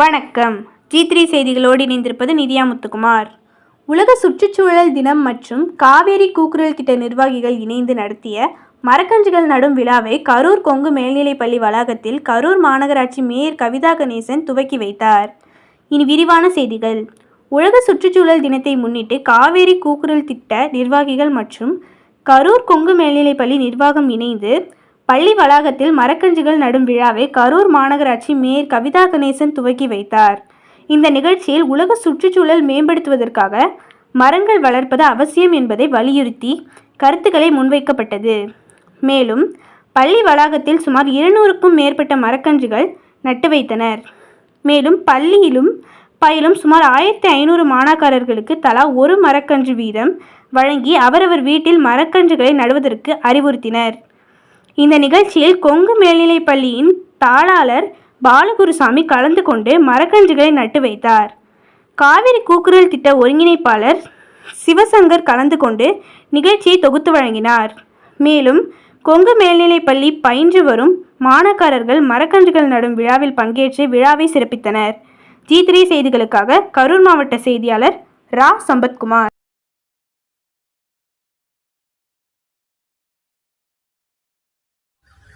வணக்கம். G three செய்திகளோடு இணைந்திருப்பது நிதியா முத்துக்குமார். உலக சுற்றுச்சூழல் தினம் மற்றும் காவேரி கூக்குரல் திட்ட நிர்வாகிகள் இணைந்து நடத்திய மரக்கன்றுகள் நடும் விழாவை கரூர் கொங்கு மேல்நிலைப்பள்ளி வளாகத்தில் கரூர் மாநகராட்சி மேயர் கவிதா கணேசன் துவக்கி வைத்தார். இனி விரிவான செய்திகள். உலக சுற்றுச்சூழல் தினத்தை முன்னிட்டு காவேரி கூக்குரல் திட்ட நிர்வாகிகள் மற்றும் கரூர் கொங்கு மேல்நிலைப்பள்ளி நிர்வாகம் இணைந்து பள்ளி வளாகத்தில் மரக்கன்றுகள் நடும் விழாவை கரூர் மாநகராட்சி மேயர் கவிதா கணேசன் துவக்கி வைத்தார். இந்த நிகழ்ச்சியில் உலக சுற்றுச்சூழல் மேம்படுத்துவதற்காக மரங்கள் வளர்ப்பது அவசியம் என்பதை வலியுறுத்தி கருத்துக்களை முன்வைக்கப்பட்டது. மேலும் பள்ளி வளாகத்தில் சுமார் இருநூறுக்கும் மேற்பட்ட மரக்கன்றுகள் நட்டு வைத்தனர். மேலும் பள்ளியிலும் பயிலும் சுமார் ஆயிரத்தி ஐநூறு மாணாக்காரர்களுக்கு தலா ஒரு மரக்கன்று வீதம் வழங்கி அவரவர் வீட்டில் மரக்கன்றுகளை நடுவதற்கு அறிவுறுத்தினர். இந்த நிகழ்ச்சியில் கொங்கு மேல்நிலைப் பள்ளியின் தாளாளர் பாலகுருசாமி கலந்து கொண்டு மரக்கன்றுகளை நட்டு வைத்தார். காவிரி கூக்குரல் திட்ட ஒருங்கிணைப்பாளர் சிவசங்கர் கலந்து கொண்டு நிகழ்ச்சியை தொகுத்து வழங்கினார். மேலும் கொங்கு மேல்நிலைப் பள்ளி பயின்று வரும் மாணக்காரர்கள் மரக்கன்றுகள் நடும் விழாவில் பங்கேற்று விழாவை சிறப்பித்தனர். ஜி த்ரீ செய்திகளுக்காக கரூர் மாவட்ட செய்தியாளர் ரா. சம்பத்குமார்.